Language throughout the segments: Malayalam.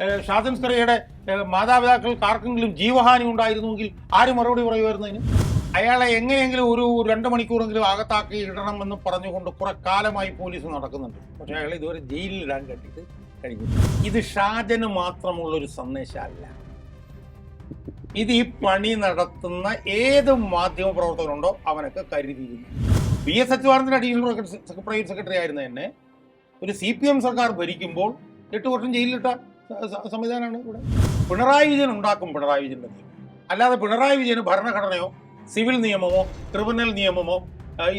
ഏഹ്, സ്ത്രീയുടെ മാതാപിതാക്കൾക്ക് ആർക്കെങ്കിലും ജീവഹാനി ഉണ്ടായിരുന്നുവെങ്കിൽ ആര് മറുപടി പറയുമായിരുന്നതിന് അയാളെ എങ്ങനെയെങ്കിലും ഒരു രണ്ട് മണിക്കൂറെങ്കിലും അകത്താക്കി ഇടണമെന്ന് പറഞ്ഞുകൊണ്ട് കുറെ കാലമായി പോലീസ് നടക്കുന്നുണ്ട്. പക്ഷേ അയാളെ ഇതുവരെ ജയിലിൽ ഇടാൻ കണ്ടിട്ട് കഴിഞ്ഞു ഇത് ഷാജന് മാത്രമുള്ളൊരു സന്ദേശമല്ല. ഇത് ഈ പണി നടത്തുന്ന ഏത് മാധ്യമ പ്രവർത്തകരുണ്ടോ അവനൊക്കെ കരുതിയിരുന്നു V S Achuthanandan additional private secretary ആയിരുന്ന തന്നെ ഒരു സി പി എം സർക്കാർ ഭരിക്കുമ്പോൾ എട്ട് വർഷം ജയിലിലിട്ട സംവിധാനമാണ് ഇവിടെ. പിണറായി വിജയൻ ഉണ്ടാക്കും പിണറായി വിജയൻ അല്ലാതെ പിണറായി വിജയന് ഭരണഘടനയോ സിവിൽ നിയമമോ ക്രിമിനൽ നിയമമോ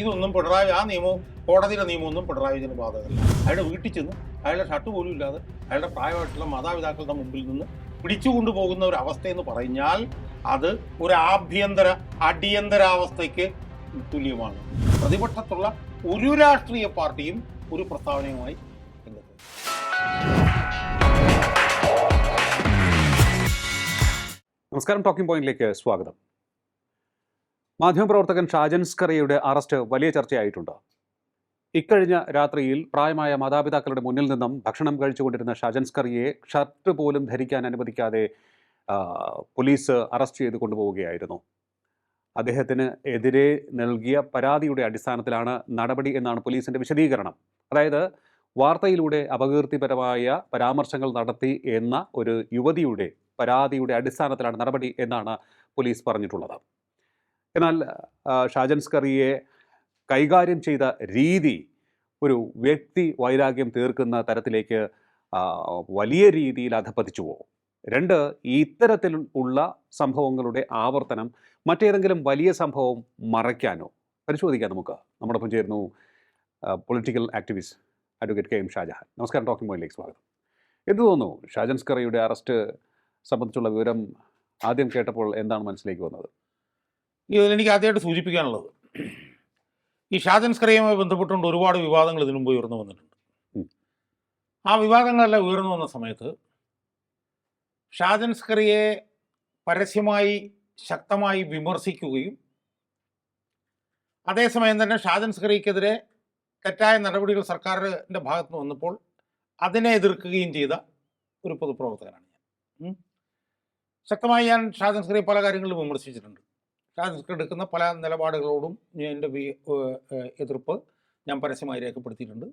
ഇതൊന്നും പിണറായി ആ നിയമവും കോടതിയുടെ നിയമമൊന്നും പിണറായി വിജയന് ബാധകമല്ല. അയാളുടെ വീട്ടിൽ ചെന്ന് അയാളുടെ ഷർട്ട് പോലും ഇല്ലാതെ അയാളുടെ പ്രായമായിട്ടുള്ള മാതാപിതാക്കളുടെ മുമ്പിൽ നിന്ന് പിടിച്ചുകൊണ്ടു പോകുന്ന ഒരു അവസ്ഥയെന്ന് പറഞ്ഞാൽ അത് ഒരു ആഭ്യന്തര അടിയന്തരാവസ്ഥയ്ക്ക് തുല്യമാണ്. പ്രതിപക്ഷത്തുള്ള ഒരു രാഷ്ട്രീയ പാർട്ടിയും ഒരു പ്രസ്താവനയുമായി രംഗത്ത് നമസ്കാരം ടോക്കിംഗ് പോയിന്റിലേക്ക് സ്വാഗതം. മാധ്യമപ്രവർത്തകൻ ഷാജൻ സ്കറിയുടെ അറസ്റ്റ് വലിയ ചർച്ചയായിട്ടുണ്ട്. ഇക്കഴിഞ്ഞ രാത്രിയിൽ പ്രായമായ മാതാപിതാക്കളുടെ മുന്നിൽ നിന്നും ഭക്ഷണം കഴിച്ചുകൊണ്ടിരുന്ന ഷാജൻ സ്കറിയെ ഷർട്ട് പോലും ധരിക്കാൻ അനുവദിക്കാതെ പോലീസ് അറസ്റ്റ് ചെയ്ത് കൊണ്ടുപോവുകയായിരുന്നു. അദ്ദേഹത്തിന് എതിരെ നൽകിയ പരാതിയുടെ അടിസ്ഥാനത്തിലാണ് നടപടി എന്നാണ് പോലീസിന്റെ വിശദീകരണം. അതായത് വാർത്തയിലൂടെ അപകീർത്തിപരമായ പരാമർശങ്ങൾ നടത്തി എന്ന ഒരു യുവതിയുടെ പരാതിയുടെ അടിസ്ഥാനത്തിലാണ് നടപടി എന്നാണ് പോലീസ് പറഞ്ഞിട്ടുള്ളത്. എന്നാൽ ഷാജൻസ്കറിയെ ഷാജൻ സ്കറിയെ കൈകാര്യം ചെയ്ത രീതി ഒരു വ്യക്തി വൈരാഗ്യം തീർക്കുന്ന തരത്തിലേക്ക് വലിയ രീതിയിൽ അധപ്പതിച്ചുവോ രണ്ട് ഇത്തരത്തിൽ ഉള്ള സംഭവങ്ങളുടെ ആവർത്തനം മറ്റേതെങ്കിലും വലിയ സംഭവം മറയ്ക്കാനോ? പരിശോധിക്കാം നമുക്ക്. നമ്മോടൊപ്പം ചേരുന്നു political activist advocate K M Shajahan. നമസ്കാരം ടോക്കിംഗ് പോയിന്റിലേക്ക് സ്വാഗതം. എന്ത് തോന്നുന്നു ഷാജൻ സ്കറിയുടെ അറസ്റ്റ് സംബന്ധിച്ചുള്ള വിവരം ആദ്യം കേട്ടപ്പോൾ എന്താണ് മനസ്സിലേക്ക് വന്നത്? ഇതിലെനിക്ക് ആദ്യമായിട്ട് സൂചിപ്പിക്കാനുള്ളത്. ഈ ഷാജൻ സ്കറിയുമായി ബന്ധപ്പെട്ടുകൊണ്ട് ഒരുപാട് വിവാദങ്ങൾ ഇതിനു മുമ്പ് ഉയർന്നു വന്നിട്ടുണ്ട്. ആ വിവാദങ്ങളെല്ലാം ഉയർന്നു വന്ന സമയത്ത് ഷാജൻ സ്കറിയെ പരസ്യമായി ശക്തമായി വിമർശിക്കുകയും അതേസമയം തന്നെ ഷാജൻ സ്കറിക്കെതിരെ തെറ്റായ നടപടികൾ സർക്കാരിന്റെ ഭാഗത്ത് നിന്ന് വന്നപ്പോൾ അതിനെ എതിർക്കുകയും ചെയ്ത ഒരു പൊതുപ്രവർത്തകനാണ് ഞാൻ. ശക്തമായി ഞാൻ ഷാജൻ സ്ക്രീ പല കാര്യങ്ങളിലും വിമർശിച്ചിട്ടുണ്ട്. ഷാജൻ സ്ക്രീ എടുക്കുന്ന പല നിലപാടുകളോടും എന്റെ എതിർപ്പ് ഞാൻ പരസ്യമായി രേഖപ്പെടുത്തിയിട്ടുണ്ട്.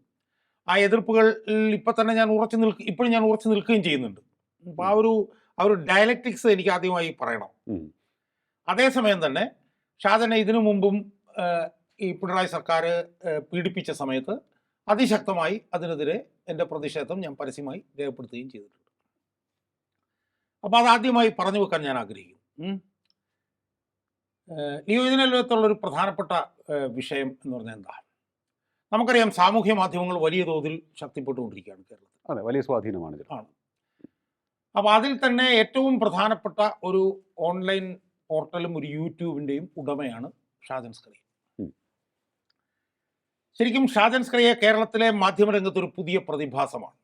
ആ എതിർപ്പുകൾ ഇപ്പം തന്നെ ഞാൻ ഉറച്ചു നിൽക്കും ഇപ്പോഴും ഞാൻ ഉറച്ചു നിൽക്കുകയും ചെയ്യുന്നുണ്ട്. അപ്പം ആ ഒരു ആ ഒരു ഡയലക്റ്റിക്സ് എനിക്ക് ആദ്യമായി പറയണം. അതേസമയം തന്നെ ഷാജനെ ഇതിനു മുമ്പും ഈ പിണറായി സർക്കാർ പീഡിപ്പിച്ച സമയത്ത് അതിശക്തമായി അതിനെതിരെ എന്റെ പ്രതിഷേധം ഞാൻ പരസ്യമായി രേഖപ്പെടുത്തുകയും ചെയ്തിട്ടുണ്ട്. അപ്പോൾ അതാദ്യമായി പറഞ്ഞു വെക്കാൻ ഞാൻ ആഗ്രഹിക്കുന്നു. നിയോജന ലോകത്തുള്ളൊരു പ്രധാനപ്പെട്ട വിഷയം എന്ന് പറഞ്ഞാൽ എന്താ? നമുക്കറിയാം സാമൂഹ്യ മാധ്യമങ്ങൾ വലിയ തോതിൽ ശക്തിപ്പെട്ടുകൊണ്ടിരിക്കുകയാണ് കേരളത്തിൽ. അതെ വലിയ സ്വാധീനമാണ് ആണ്. അപ്പോൾ അതിൽ തന്നെ ഏറ്റവും പ്രധാനപ്പെട്ട ഒരു ഓൺലൈൻ പോർട്ടലും ഒരു യൂട്യൂബിന്റെയും ഉടമയാണ് ഷാജൻ സ്ക്രീ ശരിക്കും ഷാജൻ സ്ക്രിയ കേരളത്തിലെ മാധ്യമരംഗത്ത് ഒരു പുതിയ പ്രതിഭാസമാണ്.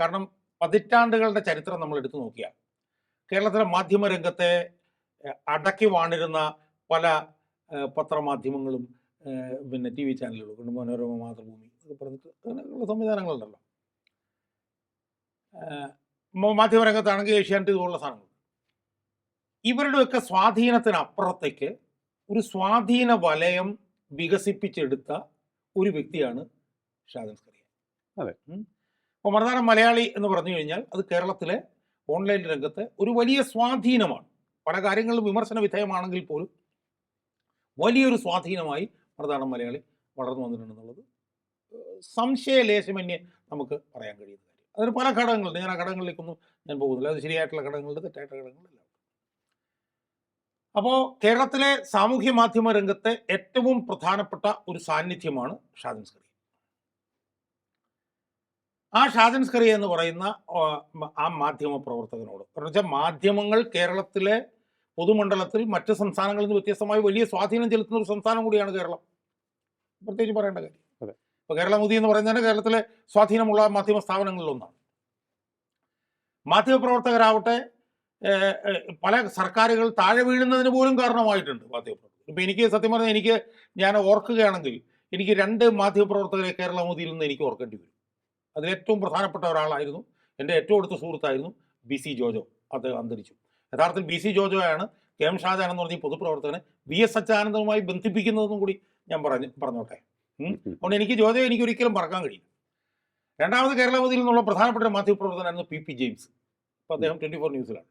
കാരണം പതിറ്റാണ്ടുകളുടെ ചരിത്രം നമ്മൾ എടുത്തു നോക്കിയാൽ കേരളത്തിലെ മാധ്യമരംഗത്തെ രംഗത്തെ അടക്കി വാണിരുന്ന പല പത്രമാധ്യമങ്ങളും പിന്നെ ടി വി ചാനലുകളും പിന്നെ മനോരമ മാതൃഭൂമി പറഞ്ഞിട്ട് അങ്ങനെയുള്ള സംവിധാനങ്ങളുണ്ടല്ലോ. മാധ്യമരംഗത്താണെങ്കിൽ ഏഷ്യാനെറ്റ് ഇതുപോലുള്ള സാധനങ്ങൾ ഇവരുടെയൊക്കെ സ്വാധീനത്തിനപ്പുറത്തേക്ക് ഒരു സ്വാധീന വലയം വികസിപ്പിച്ചെടുത്ത ഒരു വ്യക്തിയാണ് ഷാദൻ സ്കറിയ. അതെ. അപ്പോൾ മറുനാടൻ മലയാളി എന്ന് പറഞ്ഞു കഴിഞ്ഞാൽ അത് കേരളത്തിലെ ഓൺലൈൻ രംഗത്തെ ഒരു വലിയ സ്വാധീനമാണ്. പല കാര്യങ്ങളിലും വിമർശന വിധേയമാണെങ്കിൽ പോലും വലിയൊരു സ്വാധീനമായി മറുനാടൻ മലയാളി വളർന്നു വന്നിട്ടുണ്ടെന്നുള്ളത് സംശയലേശമന്യേ നമുക്ക് പറയാൻ കഴിയുന്ന കാര്യം. അതിന് പല ഘടകങ്ങളുണ്ട്. ഞാൻ ആ ഘടകങ്ങളിലേക്കൊന്നും ഞാൻ പോകുന്നില്ല. അത് ശരിയായിട്ടുള്ള ഘടകങ്ങളുണ്ട് തെറ്റായിട്ടുള്ള ഘടകങ്ങളെല്ലാം. അപ്പോൾ കേരളത്തിലെ സാമൂഹ്യ മാധ്യമ രംഗത്തെ ഏറ്റവും പ്രധാനപ്പെട്ട ഒരു സാന്നിധ്യമാണ് സ്കറി ആ ഷാജൻ എന്ന് പറയുന്ന ആ, മാധ്യമ പ്രവർത്തകനോട്. കാരണം വെച്ചാൽ മാധ്യമങ്ങൾ കേരളത്തിലെ പൊതുമണ്ഡലത്തിൽ മറ്റ് സംസ്ഥാനങ്ങളിൽ നിന്ന് വ്യത്യസ്തമായി വലിയ സ്വാധീനം ചെലുത്തുന്ന ഒരു സംസ്ഥാനം കൂടിയാണ് കേരളം. പ്രത്യേകിച്ച് പറയേണ്ട കാര്യം. ഇപ്പോൾ കേരളമുതി എന്ന് പറയുന്നത് കേരളത്തിലെ സ്വാധീനമുള്ള മാധ്യമ സ്ഥാപനങ്ങളിലൊന്നാണ് മാധ്യമപ്രവർത്തകരാവട്ടെ മാധ്യമ പ്രവർത്തകരാവട്ടെ പല സർക്കാരുകൾ താഴെ വീഴുന്നതിന് പോലും കാരണമായിട്ടുണ്ട് മാധ്യമപ്രവർത്തകർ. ഇപ്പൊ എനിക്ക് സത്യം പറഞ്ഞാൽ എനിക്ക് ഞാൻ ഓർക്കുകയാണെങ്കിൽ എനിക്ക് രണ്ട് മാധ്യമപ്രവർത്തകരെ കേരള മോദിയിൽ നിന്ന് എനിക്ക് ഓർക്കേണ്ടി വരും. അതിലേറ്റവും പ്രധാനപ്പെട്ട ഒരാളായിരുന്നു എന്റെ ഏറ്റവും അടുത്ത സുഹൃത്തായിരുന്നു ബി സി ജോജോ അദ്ദേഹം അന്തരിച്ചു യഥാർത്ഥത്തിൽ ബി സി ജോജോയാണ് കെ എം ഷാജാൻ എന്ന് പറഞ്ഞ പൊതുപ്രവർത്തകനെ വി എസ് അച്യുതാനന്ദവുമായി ബന്ധിപ്പിക്കുന്നതെന്നും കൂടി ഞാൻ പറഞ്ഞു പറഞ്ഞോട്ടെ. അതുകൊണ്ട് എനിക്ക് ജോജോ എനിക്ക് ഒരിക്കലും മറക്കാൻ കഴിയും രണ്ടാമത് കേരളവതിയിൽ നിന്നുള്ള പ്രധാനപ്പെട്ട ഒരു മാധ്യമപ്രവർത്തകനായിരുന്നു പി പി ജെയിംസ് അപ്പോൾ അദ്ദേഹം ട്വന്റി ഫോർ ന്യൂസിലാണ്.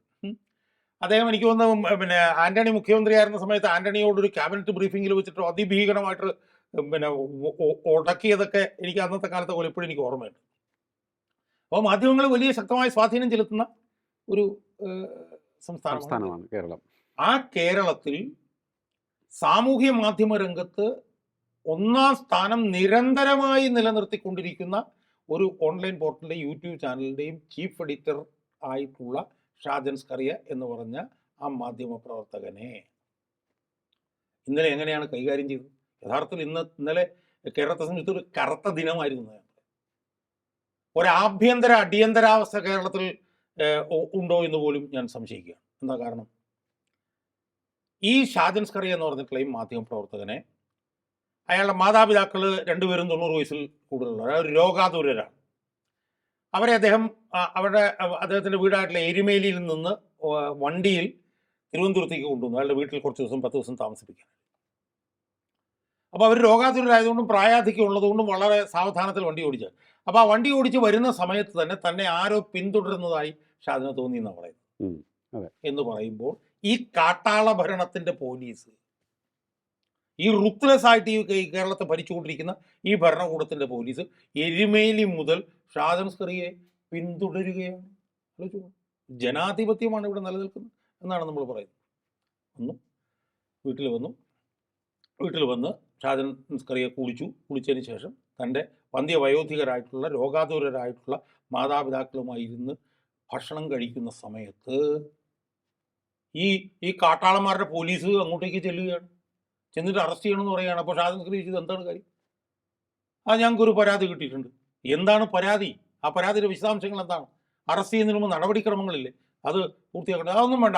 അദ്ദേഹം എനിക്ക് വന്ന പിന്നെ ആന്റണി മുഖ്യമന്ത്രിയായിരുന്ന സമയത്ത് ആന്റണിയോട് ഒരു ക്യാബിനറ്റ് ബ്രീഫിംഗിൽ വെച്ചിട്ട് അതിഭീകരമായിട്ട് പിന്നെ ഉടക്കിയതൊക്കെ എനിക്ക് അന്നത്തെ കാലത്തെ പോലെ ഇപ്പോഴും എനിക്ക് ഓർമ്മയുണ്ട് അപ്പോൾ മാധ്യമങ്ങൾ വലിയ ശക്തമായ സ്വാധീനം ചെലുത്തുന്ന ഒരു സംസ്ഥാനമാണ് കേരളം. ആ കേരളത്തിൽ സാമൂഹ്യ മാധ്യമ രംഗത്ത് ഒന്നാം സ്ഥാനം നിരന്തരമായി നിലനിർത്തിക്കൊണ്ടിരിക്കുന്ന ഒരു ഓൺലൈൻ പോർട്ടലിന്റെ യൂട്യൂബ് ചാനലിന്റെയും ചീഫ് എഡിറ്റർ ആയിട്ടുള്ള ഷാജൻ സ്കറിയ എന്ന് പറഞ്ഞ ആ മാധ്യമ പ്രവർത്തകനെ ഇന്നലെ എങ്ങനെയാണ് കൈകാര്യം ചെയ്തത്? യഥാർത്ഥത്തിൽ ഇന്ന് ഇന്നലെ കേരളത്തെ സംബന്ധിച്ചൊരു കറുത്ത ദിനമായിരുന്നു. ഞാൻ ഒരു ആഭ്യന്തര അടിയന്തരാവസ്ഥ കേരളത്തിൽ ഉണ്ടോ എന്ന് പോലും ഞാൻ സംശയിക്കുകയാണ്. എന്താ കാരണം? ഈ ഷാജൻ സ്കറിയ എന്ന് പറഞ്ഞിട്ടുള്ള മാധ്യമ പ്രവർത്തകനെ അയാളുടെ മാതാപിതാക്കൾ രണ്ടുപേരും തൊണ്ണൂറ് വയസ്സിൽ കൂടുതലുള്ള ഒരു രോഗാതുരരാണ്. അവരെ അദ്ദേഹം അവരുടെ അവ- അദ്ദേഹത്തിന്റെ വീടായിട്ടുള്ള എരുമേലിയിൽ നിന്ന് വണ്ടിയിൽ തിരുവനന്തപുരത്തേക്ക് കൊണ്ടുവന്നു. അയാളുടെ വീട്ടിൽ കുറച്ച് ദിവസം പത്ത് ദിവസം താമസിപ്പിക്കാൻ. അപ്പോൾ അവർ രോഗാതുരരായതുകൊണ്ടും പ്രായാധിക്യം ഉള്ളതുകൊണ്ടും വളരെ സാവധാനത്തിൽ വണ്ടി ഓടിച്ചത് അപ്പോൾ ആ വണ്ടി ഓടിച്ച് വരുന്ന സമയത്ത് തന്നെ തന്നെ ആരോ പിന്തുടരുന്നതായി ഷാദിന് തോന്നി എന്നാണ് പറയുന്നത്. എന്ന് പറയുമ്പോൾ ഈ കാട്ടാള ഭരണത്തിന്റെ പോലീസ് ഈ റുത്ലെസ് ആയിട്ട് ഈ കേരളത്തെ ഭരിച്ചുകൊണ്ടിരിക്കുന്ന ഈ ഭരണകൂടത്തിന്റെ പോലീസ് എരുമേലി മുതൽ ഷാജൻ സ്കറിയെ പിന്തുടരുകയാണ്. ജനാധിപത്യമാണ് ഇവിടെ നിലനിൽക്കുന്നത് എന്നാണ് നമ്മൾ പറയുന്നത്. വന്നു. വീട്ടിൽ വന്നു. വീട്ടിൽ വന്ന് ഷാജൻ സ്കറിയെ കുളിച്ചു. കുളിച്ചതിന് ശേഷം തന്റെ വന്ധ്യവയോധികരായിട്ടുള്ള രോഗാതുരരായിട്ടുള്ള മാതാപിതാക്കളുമായി ഇരുന്ന് ഭക്ഷണം കഴിക്കുന്ന സമയത്ത് ഈ ഈ കാട്ടാളന്മാരുടെ പോലീസ് അങ്ങോട്ടേക്ക് ചെല്ലുകയാണ്. ചെന്നിട്ട് അറസ്റ്റ് ചെയ്യണമെന്ന് പറയുകയാണ്. അപ്പോൾ സ്കറി ചോദിച്ചത് എന്താണ് കാര്യം? ആ ഞങ്ങൾക്കൊരു പരാതി കിട്ടിയിട്ടുണ്ട്. എന്താണ് പരാതി? ആ പരാതിയുടെ വിശദാംശങ്ങൾ എന്താണ്? അറസ്റ്റ് ചെയ്യുന്നതിന് മുമ്പ് നടപടിക്രമങ്ങളില്ലേ? അത് പൂർത്തിയാക്കട്ടെ. അതൊന്നും വേണ്ട.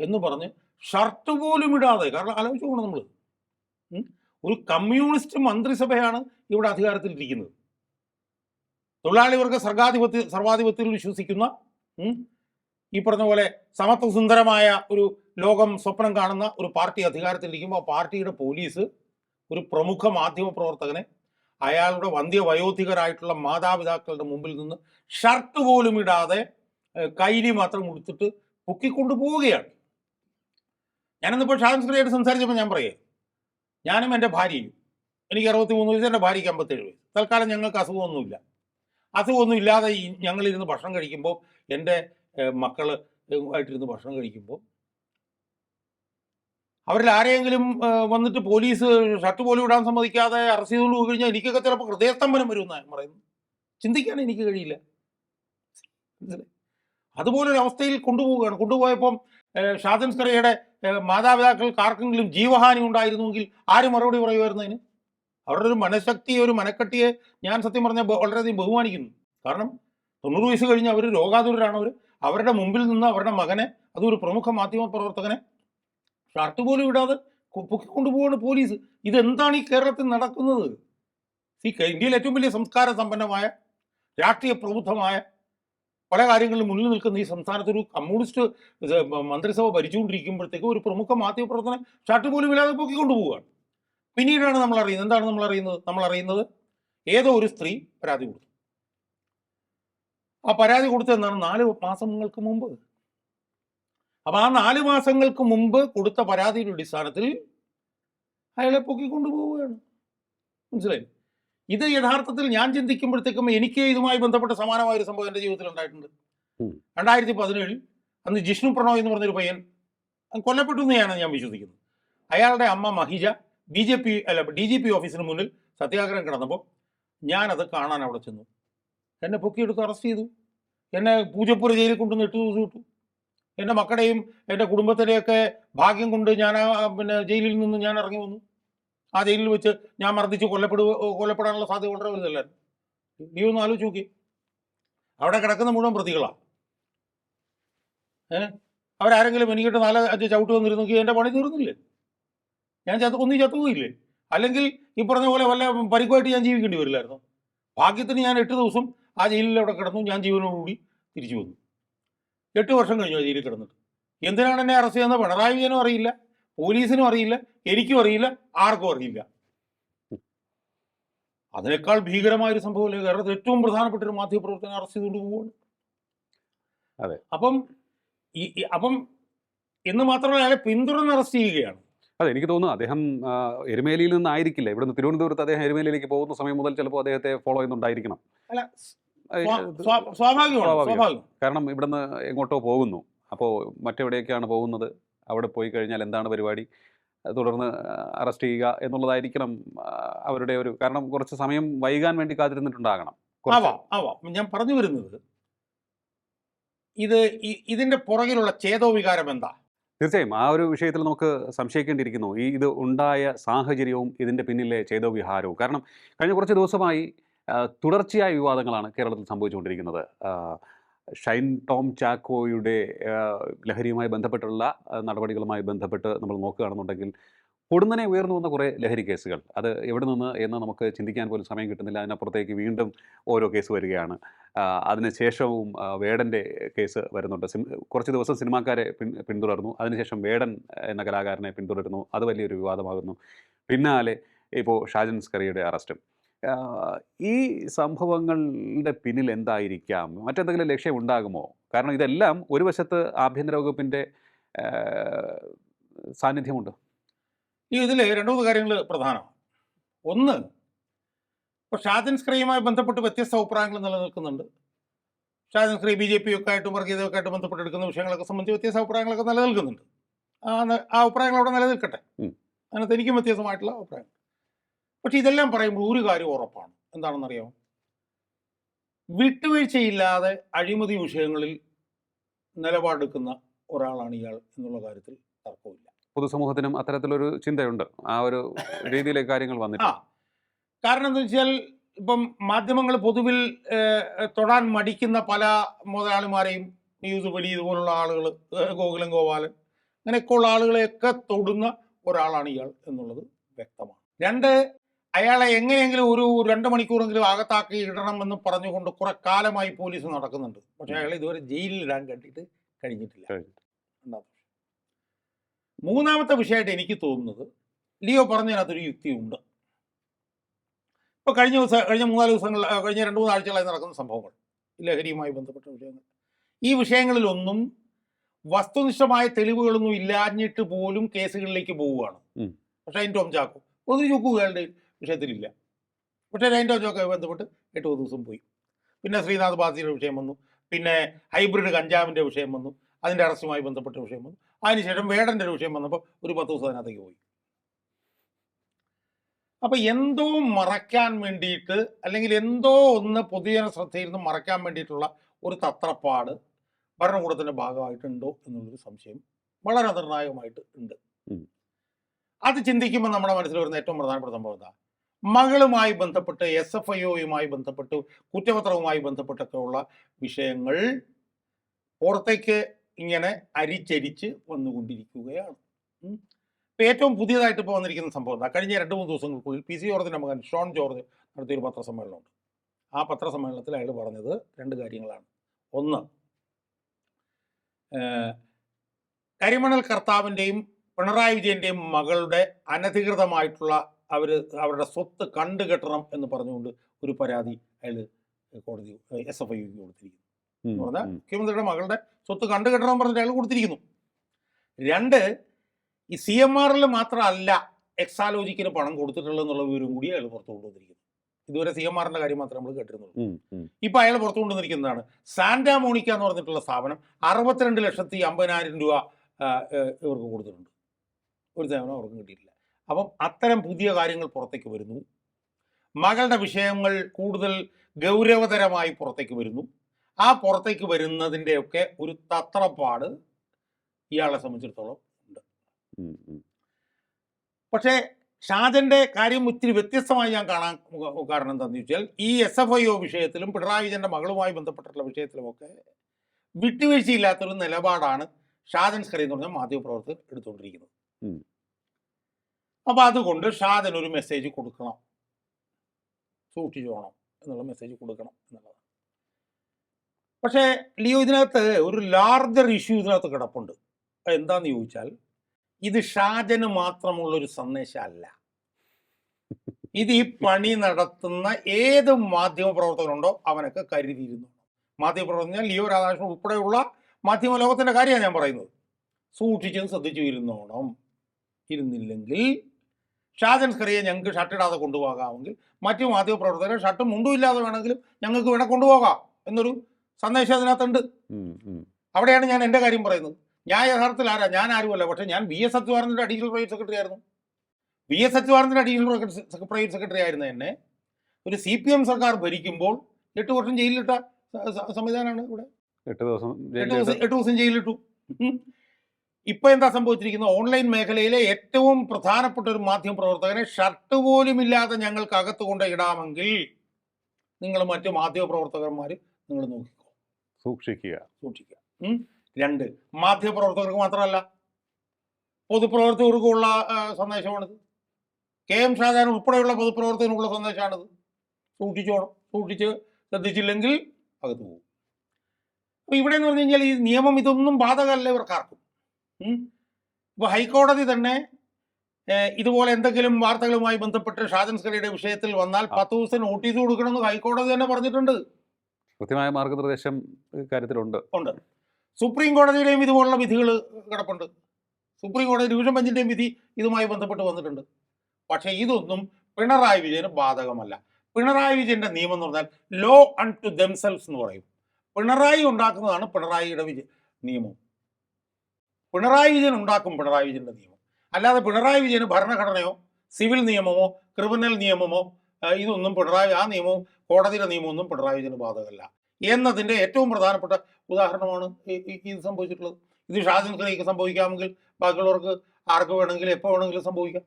എന്ന് പറഞ്ഞ് ഷർട്ട് പോലും ഇടാതെ കാരണം ആലോചിച്ച് പോകണം നമ്മൾ ഒരു കമ്മ്യൂണിസ്റ്റ് മന്ത്രിസഭയാണ് ഇവിടെ അധികാരത്തിലിരിക്കുന്നത്. തൊഴിലാളി വർഗ സർഗാധിപത്യ സർവാധിപത്യത്തിൽ വിശ്വസിക്കുന്ന ഈ പറഞ്ഞ പോലെ സമത്വ സുന്ദരമായ ഒരു ലോകം സ്വപ്നം കാണുന്ന ഒരു പാർട്ടി അധികാരത്തിലിരിക്കുമ്പോൾ ആ പാർട്ടിയുടെ പോലീസ് ഒരു പ്രമുഖ മാധ്യമ പ്രവർത്തകനെ അയാളുടെ വന്ധ്യവയോധികരായിട്ടുള്ള മാതാപിതാക്കളുടെ മുമ്പിൽ നിന്ന് ഷർട്ട് പോലും ഇടാതെ കൈലി മാത്രം ഉടുത്തിട്ട് പൊക്കിക്കൊണ്ടു പോവുകയാണ് ഞാനിന്നിപ്പോൾ ഷാൻസ്ക്രിയായിട്ട് സംസാരിച്ചപ്പോൾ ഞാൻ പറയേ ഞാനും എന്റെ ഭാര്യയും. എനിക്ക് അറുപത്തി മൂന്ന് വയസ്സ് എന്റെ ഭാര്യയ്ക്ക് അമ്പത്തേഴ് വയസ്സ്. തൽക്കാലം ഞങ്ങൾക്ക് അസുഖമൊന്നുമില്ല. അസുഖമൊന്നും ഇല്ലാതെ ഞങ്ങളിരുന്ന് ഭക്ഷണം കഴിക്കുമ്പോൾ എന്റെ മക്കൾ ആയിട്ടിരുന്ന് ഭക്ഷണം കഴിക്കുമ്പോൾ അവരിൽ ആരെയെങ്കിലും വന്നിട്ട് പോലീസ് ഷർട്ട് പോലും ഇടാൻ സമ്മതിക്കാതെ അറസ്റ്റ് ചെയ്തുകൊണ്ട് പോയി കഴിഞ്ഞാൽ എനിക്കൊക്കെ ചിലപ്പോൾ ഹൃദയസ്തംഭനം വരുമെന്നാണ് പറയുന്നത്. ചിന്തിക്കാൻ എനിക്ക് കഴിയില്ല? അതുപോലൊരു അവസ്ഥയിൽ കൊണ്ടുപോവുകയാണ്. കൊണ്ടുപോയപ്പം സ്കറിയയുടെ മാതാപിതാക്കൾക്ക് ആർക്കെങ്കിലും ജീവഹാനി ഉണ്ടായിരുന്നുവെങ്കിൽ ആര് മറുപടി പറയുമായിരുന്നതിന് അവരുടെ ഒരു മനഃശക്തിയെ ഒരു മനക്കെട്ടിയെ ഞാൻ സത്യം പറഞ്ഞാൽ വളരെയധികം ബഹുമാനിക്കുന്നു. കാരണം തൊണ്ണൂറ് വയസ്സ് കഴിഞ്ഞ് അവർ രോഗാതുരരാണ് അവർ അവരുടെ മുമ്പിൽ നിന്ന് അവരുടെ മകനെ അതൊരു പ്രമുഖ മാധ്യമ പ്രവർത്തകനെ ഷർട്ട് പോലും ഇടാതെ പൊക്കിക്കൊണ്ടുപോവാണ് പോലീസ്. ഇതെന്താണ് ഈ കേരളത്തിൽ നടക്കുന്നത്? ഈ ഇന്ത്യയിൽ ഏറ്റവും വലിയ സംസ്കാര സമ്പന്നമായ രാഷ്ട്രീയ പ്രബുദ്ധമായ പല കാര്യങ്ങളിലും മുന്നിൽ നിൽക്കുന്ന ഈ സംസ്ഥാനത്ത് ഒരു കമ്മ്യൂണിസ്റ്റ് മന്ത്രിസഭ ഭരിച്ചുകൊണ്ടിരിക്കുമ്പോഴത്തേക്ക് ഒരു പ്രമുഖ മാധ്യമ പ്രവർത്തനം ഷർട്ട് പോലും ഇല്ലാതെ പൊക്കിക്കൊണ്ടുപോവുകയാണ്. പിന്നീടാണ് നമ്മൾ അറിയുന്നത് എന്താണ് നമ്മൾ അറിയുന്നത്? നമ്മൾ അറിയുന്നത് ഏതോ ഒരു സ്ത്രീ പരാതി കൊടുത്തു. ആ പരാതി കൊടുത്തതെന്നാണ് നാല് മാസങ്ങൾക്ക് മുമ്പ്. അപ്പൊ ആ നാല് മാസങ്ങൾക്ക് മുമ്പ് കൊടുത്ത പരാതിയുടെ അടിസ്ഥാനത്തിൽ അയാളെ പൊക്കിക്കൊണ്ടുപോവുകയാണ്. മനസ്സിലായി? ഇത് യഥാർത്ഥത്തിൽ ഞാൻ ചിന്തിക്കുമ്പോഴത്തേക്കും എനിക്ക് ഇതുമായി ബന്ധപ്പെട്ട സമാനമായ ഒരു സംഭവം എന്റെ ജീവിതത്തിൽ ഉണ്ടായിട്ടുണ്ട്. രണ്ടായിരത്തി പതിനേഴിൽ അന്ന് ജിഷ്ണു പ്രണോയ് എന്ന് പറഞ്ഞൊരു പയ്യൻ കൊല്ലപ്പെട്ടു എന്നാണ് ഞാൻ വിശ്വസിക്കുന്നത്. അയാളുടെ അമ്മ മഹിജ ബി ജെ പി അല്ല ഡി ജി പി ഓഫീസിന് മുന്നിൽ സത്യാഗ്രഹം കിടന്നപ്പോൾ ഞാനത് കാണാൻ അവിടെ ചെന്നു. എന്നെ പൊക്കിയെടുത്ത് അറസ്റ്റ് ചെയ്തു. എന്നെ പൂജപ്പുര ജയിലിൽ കൊണ്ടുവന്ന് എട്ട് ദിവസം ഇട്ടു. എന്റെ മക്കളുടെയും എന്റെ കുടുംബത്തിന്റെയൊക്കെ ഭാഗ്യം കൊണ്ട് ഞാൻ പിന്നെ ജയിലിൽ നിന്ന് ഞാൻ ഇറങ്ങി വന്നു. ആ ജയിലിൽ വെച്ച് ഞാൻ മർദ്ദിച്ച് കൊല്ലപ്പെടുക കൊല്ലപ്പെടാനുള്ള സാധ്യത വളരെ വലുതല്ലായിരുന്നു നീ ഒന്ന് ആലോചിച്ച് നോക്കി. അവിടെ കിടക്കുന്ന മുഴുവൻ പ്രതികളാണ് ഏ? അവരാരെങ്കിലും എനിക്കിട്ട് നാല് അഞ്ച് ചവിട്ട് വന്നിരുന്നെങ്കിൽ എന്റെ പണി തീർന്നില്ലേ? ഞാൻ ചത്തു ഒന്നും ചത്തുപോയില്ലേ? അല്ലെങ്കിൽ ഈ പറഞ്ഞ പോലെ വല്ല പരിക്കുമായിട്ട് ഞാൻ ജീവിക്കേണ്ടി വരില്ലായിരുന്നു? ഭാഗ്യത്തിന് ഞാൻ എട്ട് ദിവസം ആ ജയിലിൽ അവിടെ കിടന്നു. ഞാൻ ജീവനോടുകൂടി തിരിച്ചു വന്നു. എട്ട് വർഷം കഴിഞ്ഞു ആ ജയിലിൽ കിടന്നിട്ട്. എന്തിനാണ് എന്നെ അറസ്റ്റ് ചെയ്യുന്നത്? പിണറായി വിജയനും അറിയില്ല. പോലീസിനും അറിയില്ല എനിക്കും അറിയില്ല ആർക്കും അറിയില്ല. അതിനേക്കാൾ ഭീകരമായ ഒരു സംഭവമല്ലേ? കേരളത്തിൽ ഏറ്റവും പ്രധാനപ്പെട്ട ഒരു മാധ്യമപ്രവർത്തനം അറസ്റ്റ് ചെയ്തുകൊണ്ട് പോവുകയാണ്. അതെ. അപ്പം ഈ അപ്പം എന്ന് മാത്രമല്ല അയാളെ പിന്തുടർന്ന് അറസ്റ്റ് ചെയ്യുകയാണ്. അതെ എനിക്ക് തോന്നുന്നു അദ്ദേഹം എരുമേലിയിൽ നിന്നായിരിക്കില്ല. ഇവിടുന്ന് തിരുവനന്തപുരത്ത് അദ്ദേഹം എരുമേലിയിലേക്ക് പോകുന്ന സമയം മുതൽ ചിലപ്പോൾ അദ്ദേഹത്തെ ഫോളോ ചെയ്യുന്നുണ്ടായിരിക്കണം. സ്വാഭാവികം. കാരണം ഇവിടുന്ന് എങ്ങോട്ടോ പോകുന്നു. അപ്പോൾ മറ്റെവിടെയൊക്കെയാണ് പോകുന്നത്? അവിടെ പോയി കഴിഞ്ഞാൽ എന്താണ് പരിപാടി? തുടർന്ന് അറസ്റ്റ് ചെയ്യുക എന്നുള്ളതായിരിക്കണം അവരുടെ ഒരു കാരണം കുറച്ച് സമയം വൈകാൻ വേണ്ടി കാത്തിരുന്നിട്ടുണ്ടാകണം. ആവാം ആവാം. ഞാൻ പറഞ്ഞു വരുന്നത് ഇത് ഇതിന്റെ പുറകിലുള്ള ചേതോവികാരം എന്താ? തീർച്ചയായും. ആ ഒരു വിഷയത്തിൽ നമുക്ക് സംശയിക്കേണ്ടിയിരിക്കുന്നു. ഈ ഇത് ഉണ്ടായ സാഹചര്യവും ഇതിന്റെ പിന്നിലെ ചേതോവിഹാരവും. കാരണം കഴിഞ്ഞ കുറച്ച് ദിവസമായി തുടർച്ചയായ വിവാദങ്ങളാണ് കേരളത്തിൽ സംഭവിച്ചുകൊണ്ടിരിക്കുന്നത്. ഷൈൻ ടോം ചാക്കോയുടെ ലഹരിയുമായി ബന്ധപ്പെട്ടുള്ള നടപടികളുമായി ബന്ധപ്പെട്ട് നമ്മൾ നോക്കുകയാണെന്നുണ്ടെങ്കിൽ പൊടുന്നനെ ഉയർന്നു വന്ന കുറേ ലഹരി കേസുകൾ. അത് എവിടെ നിന്ന് എന്ന് നമുക്ക് ചിന്തിക്കാൻ പോലും സമയം കിട്ടുന്നില്ല. അതിനപ്പുറത്തേക്ക് വീണ്ടും ഓരോ കേസ് വരികയാണ്. അതിനുശേഷവും വേടന്റെ കേസ് വരുന്നുണ്ട്. കുറച്ച് ദിവസം സിനിമാക്കാരെ പിൻ പിന്തുടർന്നു. അതിനുശേഷം വേടൻ എന്ന കലാകാരനെ പിന്തുടരുന്നു. അത് വലിയൊരു വിവാദമാകുന്നു. പിന്നാലെ ഇപ്പോൾ ഷാജൻ സ്കറിയുടെ അറസ്റ്റും. ഈ സംഭവങ്ങളുടെ പിന്നിൽ എന്തായിരിക്കാം? മറ്റെന്തെങ്കിലും ലക്ഷ്യം ഉണ്ടാകുമോ? കാരണം ഇതെല്ലാം ഒരു വശത്ത് ആഭ്യന്തര വകുപ്പിന്റെ സാന്നിധ്യമുണ്ട്? ഈ ഇതിൽ രണ്ടു മൂന്ന് കാര്യങ്ങൾ പ്രധാനമാണ്. ഒന്ന് ഇപ്പോൾ ഷാജൻ സ്ക്രീയുമായി ബന്ധപ്പെട്ട് വ്യത്യസ്ത അഭിപ്രായങ്ങൾ നിലനിൽക്കുന്നുണ്ട്. ഷാജൻ സ്ക്രീ ബി ജെ പി ഒക്കെ ആയിട്ടും വർഗീയതയൊക്കെ ആയിട്ട് ബന്ധപ്പെട്ട് എടുക്കുന്ന വിഷയങ്ങളൊക്കെ സംബന്ധിച്ച് വ്യത്യസ്ത അഭിപ്രായങ്ങളൊക്കെ നിലനിൽക്കുന്നുണ്ട്. ആ അഭിപ്രായങ്ങൾ അവിടെ നിലനിൽക്കട്ടെ. അതിനകത്ത് എനിക്കും വ്യത്യസ്തമായിട്ടുള്ള അഭിപ്രായം പക്ഷെ ഇതെല്ലാം പറയുമ്പോൾ ഒരു കാര്യം ഉറപ്പാണ്. എന്താണെന്നറിയാമോ? വിട്ടുവീഴ്ചയില്ലാതെ അഴിമതി വിഷയങ്ങളിൽ നിലപാടെടുക്കുന്ന ഒരാളാണ് ഇയാൾ എന്നുള്ള കാര്യത്തിൽ തർക്കമില്ല പൊതുസമൂഹത്തിനും അത്തരത്തിലൊരു ചിന്തയുണ്ട്. ആ ഒരു രീതിയിലെ കാര്യങ്ങൾ ആ. കാരണം എന്താ വെച്ചാൽ ഇപ്പം മാധ്യമങ്ങൾ പൊതുവിൽ തൊടാൻ മടിക്കുന്ന പല മുതലാളിമാരെയും ന്യൂസ് വലി ഇതുപോലുള്ള ആളുകൾ ഗോകുലം ഗോപാലൻ അങ്ങനെയൊക്കെയുള്ള ആളുകളെയൊക്കെ തൊടുന്ന ഒരാളാണ് ഇയാൾ എന്നുള്ളത് വ്യക്തമാണ്. രണ്ട് അയാളെ എങ്ങനെയെങ്കിലും ഒരു രണ്ട് മണിക്കൂറെങ്കിലും അകത്താക്കി ഇടണമെന്ന് പറഞ്ഞുകൊണ്ട് കുറെ കാലമായി പോലീസ് നടക്കുന്നുണ്ട്. പക്ഷെ അയാൾ ഇതുവരെ ജയിലിൽ ഇടാൻ കണ്ടിട്ട് കഴിഞ്ഞിട്ടില്ല. കഴിഞ്ഞു. മൂന്നാമത്തെ വിഷയമായിട്ട് എനിക്ക് തോന്നുന്നത് ലിയോ പറഞ്ഞതിനകത്തൊരു യുക്തിയുണ്ട്. ഇപ്പോൾ കഴിഞ്ഞ ദിവസം കഴിഞ്ഞ മൂന്നാൽ ദിവസങ്ങൾ കഴിഞ്ഞ രണ്ട് മൂന്ന് ആഴ്ചകളായി നടക്കുന്ന സംഭവങ്ങൾ ലഹരിയുമായി ബന്ധപ്പെട്ട വിഷയങ്ങൾ. ഈ വിഷയങ്ങളിലൊന്നും വസ്തുനിഷ്ഠമായ തെളിവുകളൊന്നും ഇല്ലാഞ്ഞിട്ട് പോലും കേസുകളിലേക്ക് പോവുകയാണ്. പക്ഷെ അതിന്റെ ടോം ചാക്കോ. ചുക്കുകളുടെ വിഷയത്തിലില്ല പക്ഷേ രൈൻഡോ ടോം ബന്ധപ്പെട്ട് എട്ട് ദിവസം പോയി. പിന്നെ ശ്രീനാഥ് ബാസിയുടെ വിഷയം വന്നു. പിന്നെ ഹൈബ്രിഡ് കഞ്ചാവിന്റെ വിഷയം വന്നു. അതിന്റെ അറസ്റ്റുമായി ബന്ധപ്പെട്ട വിഷയം വന്നു. അതിനുശേഷം വേടന്റെ ഒരു വിഷയം വന്നപ്പോൾ ഒരു പത്ത് ദിവസം അതിനകത്തേക്ക് പോയി. അപ്പോൾ എന്തോ മറയ്ക്കാൻ വേണ്ടിയിട്ട് അല്ലെങ്കിൽ എന്തോ ഒന്ന് പൊതുജന ശ്രദ്ധയിൽ നിന്ന് മറയ്ക്കാൻ വേണ്ടിയിട്ടുള്ള ഒരു തത്രപ്പാട് ഭരണകൂടത്തിന്റെ ഭാഗമായിട്ടുണ്ടോ എന്നുള്ളൊരു സംശയം വളരെ നിർണായകമായിട്ട് ഉണ്ട്. അത് ചിന്തിക്കുമ്പോൾ നമ്മുടെ മനസ്സിൽ വരുന്ന ഏറ്റവും പ്രധാനപ്പെട്ട സംഭവം എന്താ? മകളുമായി ബന്ധപ്പെട്ട് എസ് എഫ് ഐ ഒയുമായി ബന്ധപ്പെട്ട് കുറ്റപത്രവുമായി ബന്ധപ്പെട്ടൊക്കെ ഉള്ള വിഷയങ്ങൾ പുറത്തേക്ക് ഇങ്ങനെ അരിച്ചരിച്ച് വന്നുകൊണ്ടിരിക്കുകയാണ്. ഇപ്പൊ ഏറ്റവും പുതിയതായിട്ട് ഇപ്പോൾ വന്നിരിക്കുന്ന സംഭവം എന്താ? കഴിഞ്ഞ രണ്ട് മൂന്ന് ദിവസങ്ങൾക്കുള്ളിൽ പി സി ജോർജിന്റെ മകൻ ഷോൺ ജോർജ് നടത്തിയൊരു പത്രസമ്മേളനമുണ്ട്. ആ പത്രസമ്മേളനത്തിൽ അയാൾ പറഞ്ഞത് രണ്ട് കാര്യങ്ങളാണ്. ഒന്ന് കരിമണൽ കർത്താവിന്റെയും പിണറായി വിജയന്റെയും മകളുടെ അനധികൃതമായിട്ടുള്ള അവർ അവരുടെ സ്വത്ത് കണ്ടുകെട്ടണം എന്ന് പറഞ്ഞുകൊണ്ട് ഒരു പരാതി അയാൾ കോടതി എസ് എഫ് ഐക്ക് കൊടുത്തിരിക്കുന്നു. എന്ന് പറഞ്ഞാൽ. മുഖ്യമന്ത്രിയുടെ മകളുടെ സ്വത്ത് കണ്ടുകെട്ടണം പറഞ്ഞിട്ട് അയാൾ കൊടുത്തിരിക്കുന്നു. രണ്ട് ഈ സി എം ആറിൽ മാത്രമല്ല എക്സാലോജിക്കിന് പണം കൊടുത്തിട്ടുള്ളത് എന്നുള്ള വിവരം കൂടി അയാൾ പുറത്തു കൊണ്ടുവന്നിരിക്കുന്നു. ഇതുവരെ സി എം ആറിന്റെ കാര്യം മാത്രമേ നമ്മൾ കേട്ടിരുന്നുള്ളൂ. ഇപ്പൊ അയാൾ പുറത്തു കൊണ്ടുവന്നിരിക്കുന്നതാണ്. സാന്റാ മോണിക്ക എന്ന് പറഞ്ഞിട്ടുള്ള സ്ഥാപനം അറുപത്തിരണ്ട് ലക്ഷത്തി അമ്പതിനായിരം രൂപ ഇവർക്ക് കൊടുത്തിട്ടുണ്ട്. ഒരു സേവനം അവർക്ക് കിട്ടിയിട്ടില്ല. അപ്പം അത്തരം പുതിയ കാര്യങ്ങൾ പുറത്തേക്ക് വരുന്നു. മകളുടെ വിഷയങ്ങൾ കൂടുതൽ ഗൗരവതരമായി പുറത്തേക്ക് വരുന്നു. ആ പുറത്തേക്ക് വരുന്നതിന്റെയൊക്കെ ഒരു തത്രപ്പാട് ഇയാളെ സംബന്ധിച്ചിടത്തോളം ഉം, ഉം. പക്ഷേ ഷാജന്റെ കാര്യം ഒത്തിരി വ്യത്യസ്തമായി ഞാൻ കാണാൻ കാരണം എന്താണെന്ന് ചോദിച്ചാൽ ഈ എസ് എഫ് ഐ ഒ വിഷയത്തിലും പിണറായി വിജയന്റെ മകളുമായി ബന്ധപ്പെട്ടിട്ടുള്ള വിഷയത്തിലുമൊക്കെ വിട്ടുവീഴ്ചയില്ലാത്തൊരു നിലപാടാണ് ഷാജൻ സ്കറി എന്ന് പറഞ്ഞ മാധ്യമപ്രവർത്തകർ എടുത്തുകൊണ്ടിരിക്കുന്നത്. ഉം. അപ്പൊ അതുകൊണ്ട് ഷാദൻ ഒരു മെസ്സേജ് കൊടുക്കണം. സൂക്ഷിച്ചു പോകണം എന്നുള്ള മെസ്സേജ് കൊടുക്കണം എന്നുള്ളത്. പക്ഷേ ലിയോ ഇതിനകത്ത് ഒരു ലാർജർ ഇഷ്യൂ ഇതിനകത്ത് കിടപ്പുണ്ട്. എന്താന്ന് ചോദിച്ചാൽ ഇത് ഷാജന് മാത്രമുള്ള ഒരു സന്ദേശമല്ല ഇത് ഈ പണി നടത്തുന്ന ഏത് മാധ്യമ പ്രവർത്തകനുണ്ടോ അവനൊക്കെ കരുതിയിരുന്നു. മാധ്യമ പ്രവർത്തനം ലിയോ രാധാകൃഷ്ണൻ ഉൾപ്പെടെയുള്ള മാധ്യമ ലോകത്തിന്റെ കാര്യമാണ് ഞാൻ പറയുന്നത്. സൂക്ഷിച്ചും ശ്രദ്ധിച്ചു ഇരുന്നോണം. ഇരുന്നില്ലെങ്കിൽ ഷാജൻ സ്കറിയെ ഞങ്ങൾക്ക് ഷർട്ടിടാതെ കൊണ്ടുപോകാമെങ്കിൽ മറ്റു മാധ്യമ പ്രവർത്തകരെ ഷർട്ടും മുണ്ടും ഇല്ലാതെ വേണമെങ്കിലും ഞങ്ങൾക്ക് വേണേൽ കൊണ്ടുപോകാം എന്നൊരു സന്ദേശം അതിനകത്തുണ്ട്. അവിടെയാണ് ഞാൻ എന്റെ കാര്യം പറയുന്നത്. ഞാൻ യഥാർത്ഥത്തിൽ ആരാ? ഞാൻ ആരുമല്ല. പക്ഷേ ഞാൻ വി എസ് അച്യുതാനന്ദന്റെ അഡീഷണൽ പ്രൈവറ്റ് സെക്രട്ടറി ആയിരുന്നു. വി എസ് അച്യുതാനന്ദന്റെ അഡീഷണൽ പ്രൈവറ്റ് സെക്രട്ടറി ആയിരുന്ന എന്നെ ഒരു സി പി എം സർക്കാർ ഭരിക്കുമ്പോൾ എട്ട് വർഷം ജയിലിലിട്ട സംവിധാനമാണ് ഇവിടെ. എട്ട് ദിവസം എട്ട് ദിവസം ജയിലിലിട്ടു. ഇപ്പൊ എന്താ സംഭവിച്ചിരിക്കുന്നത്? ഓൺലൈൻ മേഖലയിലെ ഏറ്റവും പ്രധാനപ്പെട്ട ഒരു മാധ്യമ പ്രവർത്തകനെ ഷർട്ട് പോലും ഇല്ലാതെ ഞങ്ങൾക്ക് അകത്ത് കൊണ്ട് ഇടാമെങ്കിൽ നിങ്ങൾ മറ്റു മാധ്യമ പ്രവർത്തകന്മാർ നിങ്ങൾ നോക്കിക്കോ. സൂക്ഷിക്കുക. സൂക്ഷിക്കുക. രണ്ട് മാധ്യമപ്രവർത്തകർക്ക് മാത്രമല്ല പൊതുപ്രവർത്തകർക്കുള്ള ഉള്ള സന്ദേശമാണിത്. കെ എം ഷാജാൻ ഉൾപ്പെടെയുള്ള പൊതുപ്രവർത്തകനുള്ള സന്ദേശമാണിത്. സൂക്ഷിച്ചോണം. സൂക്ഷിച്ച് ശ്രദ്ധിച്ചില്ലെങ്കിൽ അകത്ത് പോകും. അപ്പൊ ഇവിടെ എന്ന് പറഞ്ഞു കഴിഞ്ഞാൽ ഈ നിയമം ഇതൊന്നും ബാധകമല്ല ഇവർക്കാർക്കും. ഉം. ഇപ്പൊ ഹൈക്കോടതി തന്നെ ഇതുപോലെ എന്തെങ്കിലും വാർത്തകളുമായി ബന്ധപ്പെട്ട് ഷാജൻ സ്കറിയുടെ വിഷയത്തിൽ വന്നാൽ. പത്ത് ദിവസം നോട്ടീസ് കൊടുക്കണമെന്ന് ഹൈക്കോടതി തന്നെ പറഞ്ഞിട്ടുണ്ട്. കൃത്യമായ മാർഗനിർദ്ദേശം കാര്യത്തിലുണ്ട് ഉണ്ട്. സുപ്രീം കോടതിയുടെയും ഇതുപോലുള്ള വിധികൾ കിടപ്പുണ്ട്. സുപ്രീം കോടതി ഡിവിഷൻ ബെഞ്ചിന്റെയും വിധി ഇതുമായി ബന്ധപ്പെട്ട് വന്നിട്ടുണ്ട്. പക്ഷേ ഇതൊന്നും പിണറായി വിജയന് ബാധകമല്ല. പിണറായി വിജയന്റെ നിയമം എന്ന് പറഞ്ഞാൽ ലോ അൺ ടു ദംസെൽസ് എന്ന് പറയും. പിണറായി ഉണ്ടാക്കുന്നതാണ് പിണറായിയുടെ വിജയ നിയമം. പിണറായി വിജയൻ ഉണ്ടാക്കും പിണറായി വിജയന്റെ നിയമം. അല്ലാതെ പിണറായി വിജയന് ഭരണഘടനയോ സിവിൽ നിയമമോ ക്രിമിനൽ നിയമമോ ഇതൊന്നും പിണറായി ആ നിയമവും കോടതിയുടെ നിയമമൊന്നും പിണറായി വിജയന് ബാധകമല്ല. എന്നതിന്റെ ഏറ്റവും പ്രധാനപ്പെട്ട ഉദാഹരണമാണ് ഇത് സംഭവിച്ചിട്ടുള്ളത്. ഇത് ഷാജിൻ ഖലീക്ക് സംഭവിക്കാമെങ്കിൽ ബാക്കിയുള്ളവർക്ക് ആർക്ക് വേണമെങ്കിലും എപ്പോൾ വേണമെങ്കിലും സംഭവിക്കാം.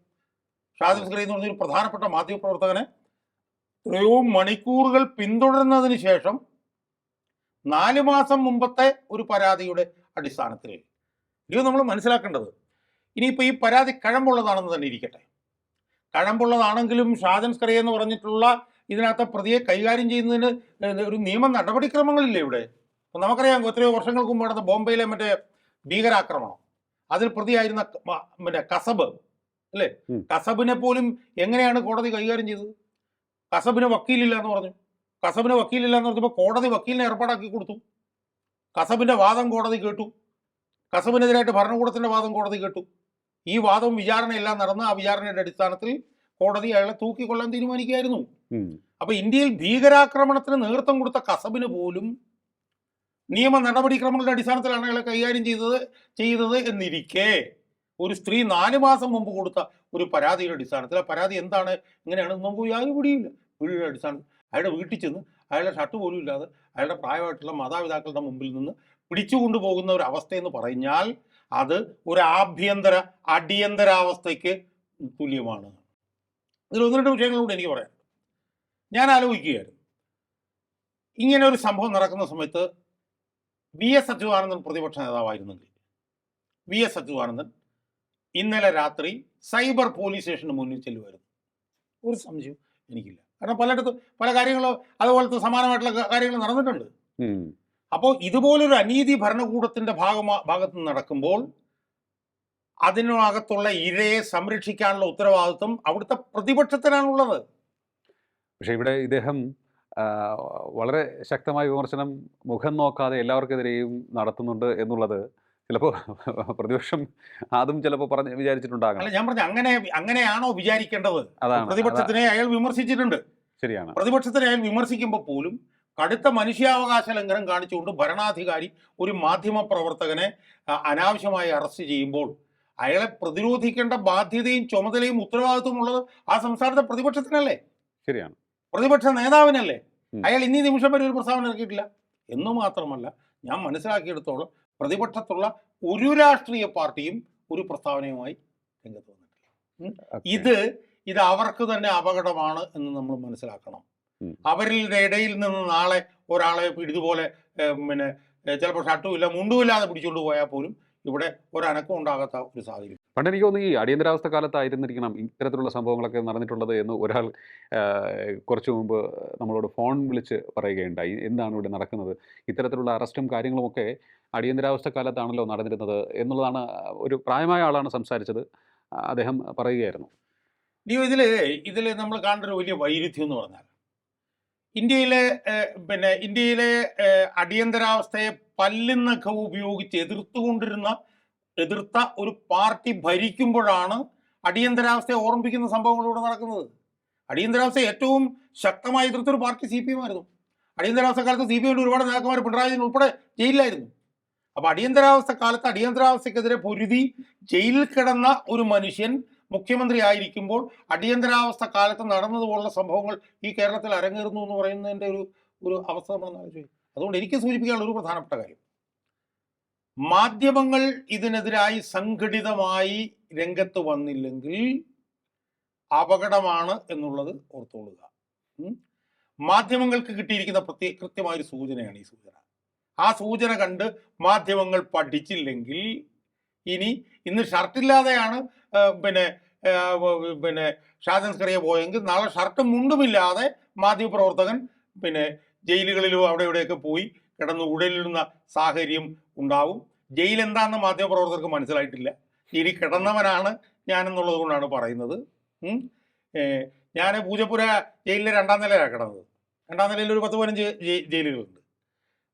ഷാജിൻ ഖലീ എന്ന് പറഞ്ഞൊരു പ്രധാനപ്പെട്ട മാധ്യമപ്രവർത്തകനെ എത്രയോ മണിക്കൂറുകൾ പിന്തുടർന്നതിന് ശേഷം നാല് മാസം മുമ്പത്തെ ഒരു പരാതിയുടെ അടിസ്ഥാനത്തിൽ ഇത് നമ്മൾ മനസ്സിലാക്കേണ്ടത്. ഇനിയിപ്പോൾ ഈ പരാതി കഴമ്പുള്ളതാണെന്ന് തന്നെ ഇരിക്കട്ടെ. കഴമ്പുള്ളതാണെങ്കിലും ഷാജൻ എന്ന് പറഞ്ഞിട്ടുള്ള ഇതിനകത്ത് പ്രതിയെ കൈകാര്യം ചെയ്യുന്നതിന് ഒരു നിയമ നടപടിക്രമങ്ങളില്ലേ ഇവിടെ? അപ്പം നമുക്കറിയാം എത്രയോ വർഷങ്ങൾക്ക് മുമ്പ് നടന്ന ബോംബെയിലെ മറ്റേ ഭീകരാക്രമണം. അതിൽ പ്രതിയായിരുന്ന പിന്നെ മറ്റേ കസബ് അല്ലേ? കസബിനെ പോലും എങ്ങനെയാണ് കോടതി കൈകാര്യം ചെയ്തത്? കസബിന് വക്കീലില്ല എന്ന് പറഞ്ഞു. കസബിന് വക്കീലില്ല എന്ന് പറഞ്ഞപ്പോൾ കോടതി വക്കീലിനെ ഏർപ്പാടാക്കി കൊടുത്തു. കസബിന്റെ വാദം കോടതി കേട്ടു. കസബിനെതിരായിട്ട് ഭരണകൂടത്തിന്റെ വാദം കോടതി കേട്ടു. ഈ വാദം വിചാരണയെല്ലാം നടന്ന് ആ വിചാരണയുടെ അടിസ്ഥാനത്തിൽ കോടതി അയാളെ തൂക്കിക്കൊള്ളാൻ തീരുമാനിക്കുകയായിരുന്നു. അപ്പൊ ഇന്ത്യയിൽ ഭീകരാക്രമണത്തിന് നേതൃത്വം കൊടുത്ത കസബിന് പോലും നിയമ നടപടിക്രമങ്ങളുടെ അടിസ്ഥാനത്തിലാണ് അയാളെ കൈകാര്യം ചെയ്തത് ചെയ്തത് എന്നിരിക്കെ ഒരു സ്ത്രീ നാല് മാസം മുമ്പ് കൊടുത്ത ഒരു പരാതിയുടെ അടിസ്ഥാനത്തിൽ. ആ പരാതി എന്താണ്? ഇങ്ങനെയാണ് നമുക്ക് യാതൊരു പിടിയില്ല വീടിയുടെ അടിസ്ഥാനത്തിൽ അയാളുടെ വീട്ടിൽ ചെന്ന് അയാളുടെ ഷർട്ട് പോലും ഇല്ലാതെ അയാളുടെ പ്രായമായിട്ടുള്ള മാതാപിതാക്കളുടെ മുമ്പിൽ നിന്ന് പിടിച്ചു കൊണ്ടുപോകുന്ന ഒരു അവസ്ഥ എന്ന് പറഞ്ഞാൽ അത് ഒരു ആഭ്യന്തര അടിയന്തരാവസ്ഥയ്ക്ക് തുല്യമാണ്. ഇതിൽ ഒന്ന് രണ്ട് വിഷയങ്ങളൂടെ എനിക്ക് പറയാം ഞാൻ ആലോചിക്കുകയായിരുന്നു. ഇങ്ങനെ ഒരു സംഭവം നടക്കുന്ന സമയത്ത് വി എസ് അച്യുതാനന്ദൻ പ്രതിപക്ഷ നേതാവായിരുന്നെങ്കിൽ വി എസ് അച്യുതാനന്ദൻ ഇന്നലെ രാത്രി സൈബർ പോലീസ് സ്റ്റേഷന് മുന്നിൽ ചെല്ലുമായിരുന്നു. ഒരു സംശയം എനിക്കില്ല. കാരണം പലയിടത്തും പല കാര്യങ്ങളും അതുപോലത്തെ സമാനമായിട്ടുള്ള കാര്യങ്ങൾ നടന്നിട്ടുണ്ട്. അപ്പോൾ ഇതുപോലൊരു അനീതി ഭരണകൂടത്തിന്റെ ഭാഗമാ ഭാഗത്ത് നടക്കുമ്പോൾ അതിനകത്തുള്ള ഇരയെ സംരക്ഷിക്കാനുള്ള ഉത്തരവാദിത്വം അവിടുത്തെ പ്രതിപക്ഷത്തിനാണുള്ളത്. പക്ഷേ ഇവിടെ ഇദ്ദേഹം വളരെ ശക്തമായ വിമർശനം മുഖം നോക്കാതെ എല്ലാവർക്കെതിരെയും നടത്തുന്നുണ്ട് എന്നുള്ളത് ചിലപ്പോൾ പ്രതിപക്ഷം അതും ചിലപ്പോൾ പറഞ്ഞ് അല്ല ഞാൻ പറഞ്ഞു അങ്ങനെ അങ്ങനെയാണോ വിചാരിക്കേണ്ടത്? അതാണ് പ്രതിപക്ഷത്തിനെ അയാൾ വിമർശിച്ചിട്ടുണ്ട്. ശരിയാണ്. പ്രതിപക്ഷത്തിനെ അയാൾ വിമർശിക്കുമ്പോൾ പോലും കടുത്ത മനുഷ്യാവകാശ ലംഘനം കാണിച്ചുകൊണ്ട് ഭരണാധികാരി ഒരു മാധ്യമ പ്രവർത്തകനെ അനാവശ്യമായി അറസ്റ്റ് ചെയ്യുമ്പോൾ അയാളെ പ്രതിരോധിക്കേണ്ട ബാധ്യതയും ചുമതലയും ഉത്തരവാദിത്വം ഉള്ളത് ആ സംസ്ഥാനത്തെ പ്രതിപക്ഷത്തിനല്ലേ? ശരിയാണ്. പ്രതിപക്ഷ നേതാവിനല്ലേ? അയാൾ ഇന്നീ നിമിഷം വരെ ഒരു പ്രസ്താവന ഇറക്കിയിട്ടില്ല. എന്നു മാത്രമല്ല ഞാൻ മനസ്സിലാക്കിയെടുത്തോളം പ്രതിപക്ഷത്തുള്ള ഒരു രാഷ്ട്രീയ പാർട്ടിയും ഒരു പ്രസ്താവനയുമായി രംഗത്ത് വന്നിട്ടില്ല. ഇത് ഇത് അവർക്ക് തന്നെ അപകടമാണ് എന്ന് നമ്മൾ മനസ്സിലാക്കണം. അവരുടെ ഇടയിൽ നിന്ന് നാളെ ഒരാളെ ഇതുപോലെ പിന്നെ ചിലപ്പോൾ ഷർട്ടും ഇല്ല മുണ്ടും ഇല്ലാതെ പിടിച്ചുകൊണ്ട് പോയാൽ പോലും ഇവിടെ ഒരനക്കം ഉണ്ടാകാത്ത ഒരു സാഹചര്യം. പണ്ട് എനിക്ക് തോന്നുന്നു ഈ അടിയന്തരാവസ്ഥ കാലത്തായിരുന്നിരിക്കണം ഇത്തരത്തിലുള്ള സംഭവങ്ങളൊക്കെ നടന്നിട്ടുള്ളത് എന്ന് ഒരാൾ കുറച്ചു മുമ്പ് നമ്മളോട് ഫോൺ വിളിച്ച് പറയുകയുണ്ടായി. എന്താണ് ഇവിടെ നടക്കുന്നത്? ഇത്തരത്തിലുള്ള അറസ്റ്റും കാര്യങ്ങളുമൊക്കെ അടിയന്തരാവസ്ഥ കാലത്താണല്ലോ നടന്നിരുന്നത് എന്നുള്ളതാണ് ഒരു പ്രായമായ ആളാണ് സംസാരിച്ചത്. അദ്ദേഹം പറയുകയായിരുന്നു. ഇതിൽ ഇതിൽ നമ്മൾ കാണേണ്ട ഒരു വലിയ വൈരുദ്ധ്യം എന്ന് പറഞ്ഞാൽ ഇന്ത്യയിലെ പിന്നെ ഇന്ത്യയിലെ അടിയന്തരാവസ്ഥയെ പല്ലുന്നൊക്കെ ഉപയോഗിച്ച് എതിർത്തുകൊണ്ടിരുന്ന എതിർത്ത ഒരു പാർട്ടി ഭരിക്കുമ്പോഴാണ് അടിയന്തരാവസ്ഥയെ ഓർമ്മിപ്പിക്കുന്ന സംഭവങ്ങളിലൂടെ നടക്കുന്നത്. അടിയന്തരാവസ്ഥ ഏറ്റവും ശക്തമായി എതിർത്തൊരു പാർട്ടി സി പി എം ആയിരുന്നു അടിയന്തരാവസ്ഥ കാലത്ത് സി പി എമ്മിന്റെ ഒരുപാട് നേതാക്കന്മാർ പിണറായി ഉൾപ്പെടെ ജയിലിലായിരുന്നു. അപ്പൊ അടിയന്തരാവസ്ഥ കാലത്ത് അടിയന്തരാവസ്ഥക്കെതിരെ പൊരുതി ജയിലിൽ കിടന്ന ഒരു മനുഷ്യൻ മുഖ്യമന്ത്രി ആയിരിക്കുമ്പോൾ അടിയന്തരാവസ്ഥ കാലത്ത് നടന്നതുപോലുള്ള സംഭവങ്ങൾ ഈ കേരളത്തിൽ അരങ്ങേറുന്നു എന്ന് പറയുന്നതിന്റെ ഒരു ഒരു അവസ്ഥ നമ്മൾ ആലോചിക്കും അതുകൊണ്ട് എനിക്ക് സൂചിപ്പിക്കാനുള്ള ഒരു പ്രധാനപ്പെട്ട കാര്യം. മാധ്യമങ്ങൾ ഇതിനെതിരായി സംഘടിതമായി രംഗത്ത് വന്നില്ലെങ്കിൽ അപകടമാണ് എന്നുള്ളത് ഓർത്തുകൊള്ളുക. മാധ്യമങ്ങൾക്ക് കിട്ടിയിരിക്കുന്ന പ്രത്യേക കൃത്യമായൊരു സൂചനയാണ് ഈ സൂചന. ആ സൂചന കണ്ട് മാധ്യമങ്ങൾ പഠിച്ചില്ലെങ്കിൽ ഇനി ഇന്ന് ഷർട്ടില്ലാതെയാണ് പിന്നെ പിന്നെ ഷാജൻ സ്കറിയ പോയെങ്കിൽ നാളെ ഷർട്ടും മുണ്ടുമില്ലാതെ മാധ്യമപ്രവർത്തകൻ പിന്നെ ജയിലുകളിലും അവിടെ ഇവിടെയൊക്കെ പോയി കിടന്ന് ഉടലിടുന്ന സാഹചര്യം ഉണ്ടാവും. ജയിൽ എന്താണെന്ന് മാധ്യമപ്രവർത്തകർക്ക് മനസ്സിലായിട്ടില്ല. ഇനി കിടന്നവനാണ് ഞാനെന്നുള്ളത് കൊണ്ടാണ് പറയുന്നത്. ഞാൻ പൂജപ്പുര ജയിലിലെ രണ്ടാം നിലയിലാണ് കിടന്നത്. രണ്ടാം നിലയിൽ ഒരു പത്ത് പതിനഞ്ച് ജയി- ജയിലുകളുണ്ട്.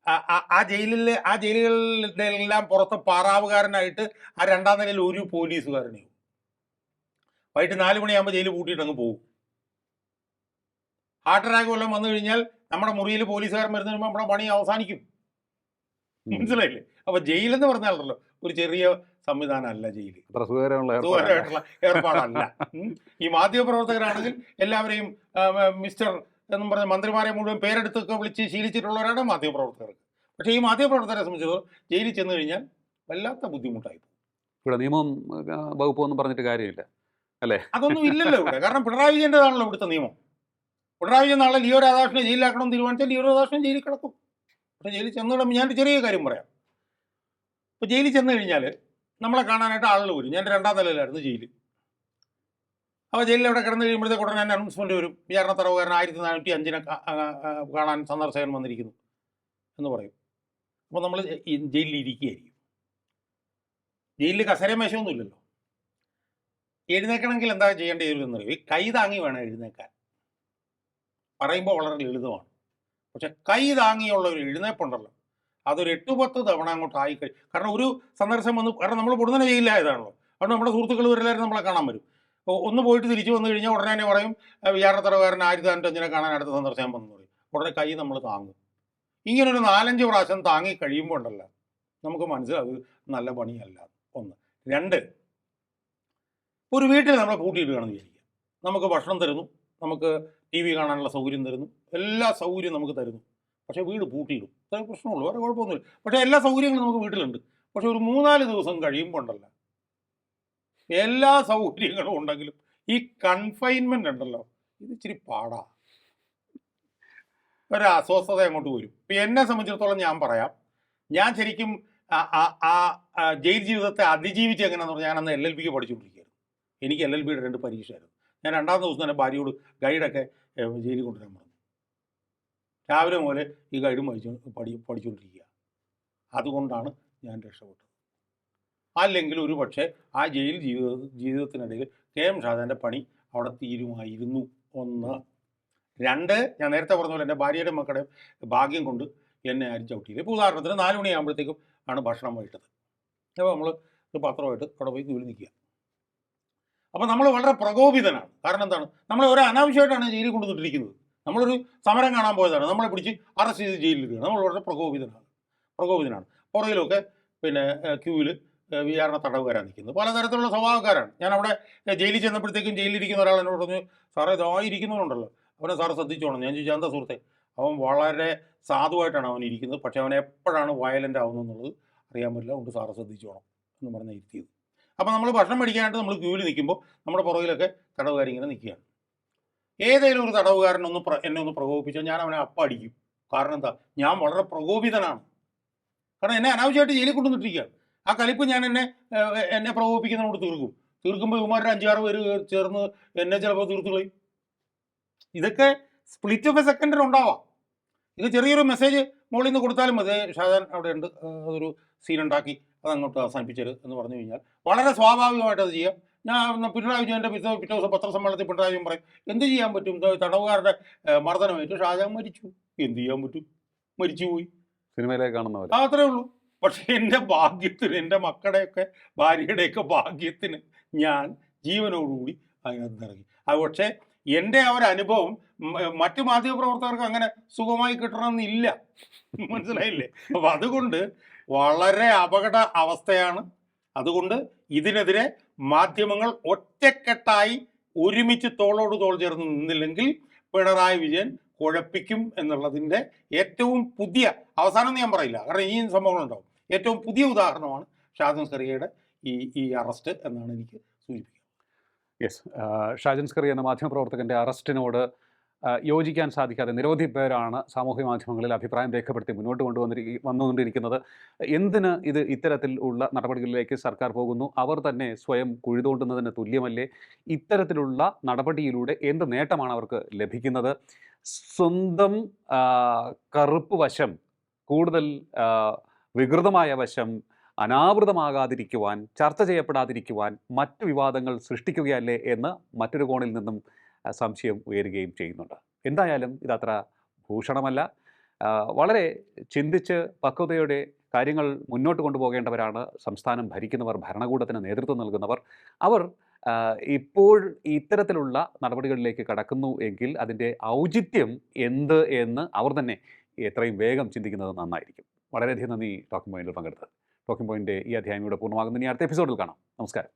ആ- ആ- ആ ജയിലിലെ ആ ജയിലുകളിലെ എല്ലാം പുറത്ത് പാറാവുകാരനായിട്ട് ആ രണ്ടാം നിലയിൽ ഒരു പോലീസുകാരനെയും. വൈകിട്ട് നാല് മണിയാകുമ്പോൾ ജയിൽ പൂട്ടിയിട്ട് അങ്ങ് പോകും ഹാർട്ട് അറ്റാക്ക് വല്ലതും വന്നു കഴിഞ്ഞാൽ നമ്മുടെ മുറിയിൽ പോലീസുകാരൻ വരുന്നതിന് മുമ്പ് നമ്മുടെ പണി അവസാനിക്കും. മനസ്സിലായില്ലേ? അപ്പൊ ജയിലെന്ന് പറഞ്ഞാലല്ലോ ഒരു ചെറിയ സംവിധാനമല്ല ജയിൽ. സുഖകരമായിട്ടുള്ള ഏർപ്പാടല്ല. ഈ മാധ്യമപ്രവർത്തകരാണെങ്കിൽ എല്ലാവരെയും മിസ്റ്റർ എന്നും പറഞ്ഞ മന്ത്രിമാരെ മുഴുവൻ പേരെടുത്തൊക്കെ വിളിച്ച് ശീലിച്ചിട്ടുള്ളവരാണ് മാധ്യമപ്രവർത്തകർ. പക്ഷേ ഈ മാധ്യമപ്രവർത്തകരെ സംബന്ധിച്ചിടത്തോളം ജയിലിൽ ചെന്ന് കഴിഞ്ഞാൽ വല്ലാത്ത ബുദ്ധിമുട്ടായി പോകും. ഇവിടെ നിയമം വകുപ്പ് ഒന്നും പറഞ്ഞിട്ട് കാര്യമില്ല അല്ലേ? അതൊന്നും ഇല്ലല്ലോ ഇവിടെ. കാരണം പിണറായി വിജയന്റെതാണല്ലോ ഇവിടുത്തെ നിയമം. പിണറായി വിജയൻ നാളെ ലിയോ രാധാകൃഷ്ണനെ ജയിലിലാക്കണം എന്ന് തീരുമാനിച്ചാൽ ലിയോ രാധാകൃഷ്ണൻ ജയിലിൽ കിടക്കും. പക്ഷേ ജയിലിൽ ചെന്ന് കിടക്കുമ്പോൾ ഞാനൊരു ചെറിയ കാര്യം പറയാം. ഇപ്പോൾ ജയിലിൽ ചെന്ന് കഴിഞ്ഞാൽ നമ്മളെ കാണാനായിട്ട് ആളുകൾ വരും. ഞാൻ രണ്ടാം നിലയിലായിരുന്നു ജയിലിൽ. അപ്പോൾ ജയിലിൽ അവിടെ കിടന്ന് കഴിയുമ്പോഴത്തേക്ക് ഉടനെ തന്നെ അനൗൺസ്മെന്റ് വരും. വിചാരണ തടവുകാരൻ ആയിരത്തി നാനൂറ്റി അഞ്ചിനെ കാണാൻ സന്ദർശകൻ വന്നിരിക്കുന്നു എന്ന് പറയും. അപ്പോൾ നമ്മൾ ജയിലിൽ ഇരിക്കുകയായിരിക്കും. ജയിലിൽ കസരേ മേശമൊന്നുമില്ലല്ലോ എഴുന്നേക്കണമെങ്കിൽ എന്താ ചെയ്യേണ്ടി എന്നറിയോ ഈ കൈ താങ്ങി വേണം എഴുന്നേക്കാൻ. പറയുമ്പോൾ വളരെ ലളിതമാണ്. പക്ഷെ കൈ താങ്ങിയുള്ള ഒരു എഴുന്നേപ്പുണ്ടല്ലോ. അതൊരു എട്ട് പത്ത് തവണ അങ്ങോട്ട് ആയി കാരണം ഒരു സന്ദർശനം വന്ന് കാരണം നമ്മൾ പൊടുന്നനെ ജയിലിലായതാണല്ലോ. അതുകൊണ്ട് നമ്മുടെ സുഹൃത്തുക്കൾ വരില്ലായിരുന്നു നമ്മളെ കാണാൻ വരും. ഒന്ന് പോയിട്ട് തിരിച്ചു വന്നു കഴിഞ്ഞാൽ ഉടനെ തന്നെ പറയും "ആ, വിചാരണ തറവുകാരൻ ആയിരത്തി തൊണ്ണൂറ്റഞ്ചിനെ കാണാൻ അടുത്ത സന്ദർശനം വന്നു പറയും. ഉടനെ കൈ നമ്മൾ താങ്ങും. ഇങ്ങനൊരു നാലഞ്ച് പ്രാവശ്യം താങ്ങി കഴിയുമ്പോൾ ഉണ്ടല്ല നമുക്ക് മനസ്സിലാവും നല്ല പണിയല്ല. ഒന്ന്. രണ്ട് ഒരു വീട്ടിൽ നമ്മളെ കൂട്ടിയിടുകയാണെന്ന് വിചാരിക്കുക. നമുക്ക് ഭക്ഷണം തരുന്നു നമുക്ക് ടി വി കാണാനുള്ള സൗകര്യം തരുന്നു എല്ലാ സൗകര്യവും നമുക്ക് തരുന്നു. പക്ഷേ വീട് പൂട്ടിയിടും. അത്രേ പ്രശ്നമുള്ളൂ വേറെ കുഴപ്പമൊന്നുമില്ല. പക്ഷേ എല്ലാ സൗകര്യങ്ങളും നമുക്ക് വീട്ടിലുണ്ട്. പക്ഷേ ഒരു മൂന്നാൽ ദിവസം കഴിയുമ്പോൾ ഉണ്ടല്ലോ എല്ലാ സൗകര്യങ്ങളും ഉണ്ടെങ്കിലും ഈ കൺഫൈൻമെന്റ് ഉണ്ടല്ലോ ഇത് ഇച്ചിരി പാടാ. ഒരു അസ്വസ്ഥത അങ്ങോട്ട് വരും. ഇപ്പം എന്നെ സംബന്ധിച്ചിടത്തോളം ഞാൻ പറയാം. ഞാൻ ശരിക്കും ആ- ജയിൽ ജീവിതത്തെ അതിജീവിച്ച് എങ്ങനെയാണെന്ന് പറഞ്ഞാൽ ഞാൻ അന്ന് എൽ എൽ ബിക്ക് പഠിച്ചുകൊണ്ടിരിക്കുകയായിരുന്നു എനിക്ക് എൽ എൽ ബിയുടെ രണ്ട് പരീക്ഷയായിരുന്നു. ഞാൻ രണ്ടാം ദിവസം തന്നെ ഭാര്യയോട് ഗൈഡൊക്കെ ജയിലിൽ കൊണ്ടുവരാൻ പറഞ്ഞു. രാവിലെ മുതൽ ഈ ഗൈഡും പഠിച്ചു പഠി പഠിച്ചുകൊണ്ടിരിക്കുക അതുകൊണ്ടാണ് ഞാൻ രക്ഷപ്പെട്ടത്. അല്ലെങ്കിൽ ഒരു പക്ഷേ ആ ജയിൽ ജീവിത ജീവിതത്തിനിടയിൽ കെ എം ഷാജാന്റെ പണി അവിടെ തീരുമായിരുന്നു. ഒന്ന്. രണ്ട് ഞാൻ നേരത്തെ പറഞ്ഞ പോലെ എന്റെ ഭാര്യയുടെ മക്കളുടെ ഭാഗ്യം കൊണ്ട് എന്നെ ആരും ചവിട്ടിയില്ല ഇപ്പോൾ ഉദാഹരണത്തിന് നാല് മണിയാകുമ്പോഴത്തേക്കും ആണ് ഭക്ഷണം വൈകിട്ടത്. അപ്പോൾ നമ്മൾ ഒരു പത്രമായിട്ട് അവിടെ പോയി ജോലി നിൽക്കുക. അപ്പോൾ നമ്മൾ വളരെ പ്രകോപിതനാണ്. കാരണം എന്താണ്? നമ്മളെ ഒരു അനാവശ്യമായിട്ടാണ് ജയിലിൽ കൊണ്ടുവന്നിട്ടിരിക്കുന്നത്. നമ്മളൊരു സമരം കാണാൻ പോയതാണ്. നമ്മളെ പിടിച്ച് അറസ്റ്റ് ചെയ്ത് ജയിലിൽ നമ്മൾ വളരെ പ്രകോപിതനാണ്. പ്രകോപിതനാണ്. പുറകിലൊക്കെ പിന്നെ ക്യൂവിൽ വിചാരണ തടവുകാരാണ് നിൽക്കുന്നത്. പലതരത്തിലുള്ള സ്വഭാവക്കാരാണ്. ഞാൻ അവിടെ ജയിലിൽ ചെന്നപ്പോഴത്തേക്കും ജയിലിരിക്കുന്ന ഒരാൾ എന്നോട് പറഞ്ഞു സാറേ ഇതായി ഇരിക്കുന്നവരുണ്ടല്ലോ അവനെ സാറ് ശ്രദ്ധിച്ചോണം. ഞാൻ ചോദിച്ചാൽ എന്താ സുഹൃത്തെ? അവൻ വളരെ സാധുവായിട്ടാണ് അവൻ ഇരിക്കുന്നത്. പക്ഷേ അവൻ എപ്പോഴാണ് വയലന്റ് ആവുന്നതെന്നുള്ളത് അറിയാൻ പറ്റില്ല. അതുകൊണ്ട് സാറ് ശ്രദ്ധിച്ചോണം എന്ന് പറഞ്ഞ് ഇരുത്തിയത്. അപ്പോൾ നമ്മൾ ഭക്ഷണം മേടിക്കാനായിട്ട് നമ്മൾ ക്യൂവിൽ നിൽക്കുമ്പോൾ നമ്മുടെ പുറകിലൊക്കെ തടവുകാരിങ്ങനെ നിൽക്കുകയാണ്. ഏതെങ്കിലും ഒരു തടവുകാരനൊന്ന് പ്ര- എന്നെ ഒന്ന് പ്രകോപിപ്പിച്ചാൽ ഞാൻ അവനെ അപ്പം അടിക്കും. കാരണം എന്താ? ഞാൻ വളരെ പ്രകോപിതനാണ്. കാരണം എന്നെ അനാവശ്യമായിട്ട് ജയിലിൽ കൊണ്ടുവന്നിട്ടിരിക്കുകയാണ്. ആ കലിപ്പ് ഞാൻ എന്നെ എന്നെ പ്രകോപിപ്പിക്കുന്നതിനോട് തീർക്കും. തീർക്കുമ്പോൾ ഇവന്മാരുടെ അഞ്ചാറ് പേര് ചേർന്ന് എന്നെ ചിലപ്പോൾ തീർത്ത് കളയും. ഇതൊക്കെ സ്പ്ലിറ്റ് ഓഫ് എ സെക്കൻഡിൽ ഉണ്ടാവാം. ഇത് ചെറിയൊരു മെസ്സേജ് മുകളിൽ നിന്ന് കൊടുത്താലും മതി. ഷാജാൻ അവിടെ ഉണ്ട്. അതൊരു സീൻ ഉണ്ടാക്കി അത് അങ്ങോട്ട് അവസാനിപ്പിച്ചത് എന്ന് പറഞ്ഞു കഴിഞ്ഞാൽ. വളരെ സ്വാഭാവികമായിട്ട് അത് ചെയ്യാം. ഞാൻ പിണറായി വിജയന്റെ പിറ്റേ പിറ്റേ ദിവസം പത്രസമ്മേളനത്തിൽ പിണറായി വിജയൻ പറയും എന്ത് ചെയ്യാൻ പറ്റും? തടവുകാരുടെ മർദ്ദനമായിട്ട് ഷാജാൻ മരിച്ചു. എന്ത് ചെയ്യാൻ പറ്റും? മരിച്ചു പോയി. സിനിമയിലേക്ക് കാണുന്നവർ അത്രേ ഉള്ളൂ. പക്ഷെ എന്റെ ഭാഗ്യത്തിന് എന്റെ മക്കളുടെയൊക്കെ ഭാര്യയുടെയൊക്കെ ഭാഗ്യത്തിന് ഞാൻ ജീവനോടുകൂടി അതിനകത്ത് ഇറങ്ങി. അത് പക്ഷേ എന്റെ ആ ഒരു അനുഭവം മറ്റു മാധ്യമപ്രവർത്തകർക്ക് അങ്ങനെ സുഖമായി കിട്ടണമെന്നില്ല. മനസ്സിലായില്ലേ? അപ്പം അതുകൊണ്ട് വളരെ അപകട അവസ്ഥയാണ്. അതുകൊണ്ട് ഇതിനെതിരെ മാധ്യമങ്ങൾ ഒറ്റക്കെട്ടായി ഒരുമിച്ച് തോളോട് തോൾ ചേർന്ന് നിന്നില്ലെങ്കിൽ പിണറായി വിജയൻ കുഴപ്പിക്കും എന്നുള്ളതിന്റെ ഏറ്റവും പുതിയ അവസാനം ഞാൻ പറയില്ല. കാരണം ഈ സംഭവങ്ങളുണ്ടാവും. ഏറ്റവും പുതിയ ഉദാഹരണമാണ് ഷാജൻ സ്കറിയയുടെ ഈ ഈ അറസ്റ്റ് എന്നാണ് എനിക്ക് സൂചിപ്പിക്കുന്നത്. യെസ് ഷാജൻ സ്കറി എന്ന മാധ്യമപ്രവർത്തകന്റെ അറസ്റ്റിനോട് യോജിക്കാൻ സാധിക്കാതെ നിരവധി പേരാണ് സാമൂഹ്യ മാധ്യമങ്ങളിൽ അഭിപ്രായം രേഖപ്പെടുത്തി മുന്നോട്ട് കൊണ്ടുവന്നിരി വന്നുകൊണ്ടിരിക്കുന്നത്. എന്തിന് ഇത് ഇത്തരത്തിൽ ഉള്ള നടപടികളിലേക്ക് സർക്കാർ പോകുന്നു? അവർ തന്നെ സ്വയം കുഴിതോണ്ടുന്നതിന് തുല്യമല്ലേ? ഇത്തരത്തിലുള്ള നടപടിയിലൂടെ എന്ത് നേട്ടമാണ് അവർക്ക് ലഭിക്കുന്നത്? സ്വന്തം കറുപ്പ് വശം കൂടുതൽ വികൃതമായ വശം അനാവൃതമാകാതിരിക്കുവാൻ ചർച്ച ചെയ്യപ്പെടാതിരിക്കുവാൻ മറ്റു വിവാദങ്ങൾ സൃഷ്ടിക്കുകയല്ലേ എന്ന് മറ്റൊരു കോണിൽ നിന്നും സംശയം ഉയരുകയും ചെയ്യുന്നുണ്ട്. എന്തായാലും ഇതത്ര ഭൂഷണമല്ല. വളരെ ചിന്തിച്ച് പക്വതയോടെ കാര്യങ്ങൾ മുന്നോട്ട് കൊണ്ടുപോകേണ്ടവരാണ്. സംസ്ഥാനം ഭരിക്കുന്നവർ ഭരണകൂടത്തിന് നേതൃത്വം നൽകുന്നവർ. അവർ ഇപ്പോൾ ഇത്തരത്തിലുള്ള നടപടികളിലേക്ക് കടക്കുന്നു എങ്കിൽ അതിന്റെ ഔചിത്യം എന്ത് എന്ന് അവർ തന്നെ എത്രയും വേഗം ചിന്തിക്കുന്നത് നന്നായിരിക്കും. വളരെയധികം നന്ദി ടോക്കിംഗ് പോയിന്റിൽ പങ്കെടുത്തത്. ടോക്കിംഗ് പോയിന്റ് ഈ അധ്യായം ഇവിടെ പൂർണമാകുന്നു അടുത്ത എപ്പിസോഡിൽ കാണാം. നമസ്കാരം.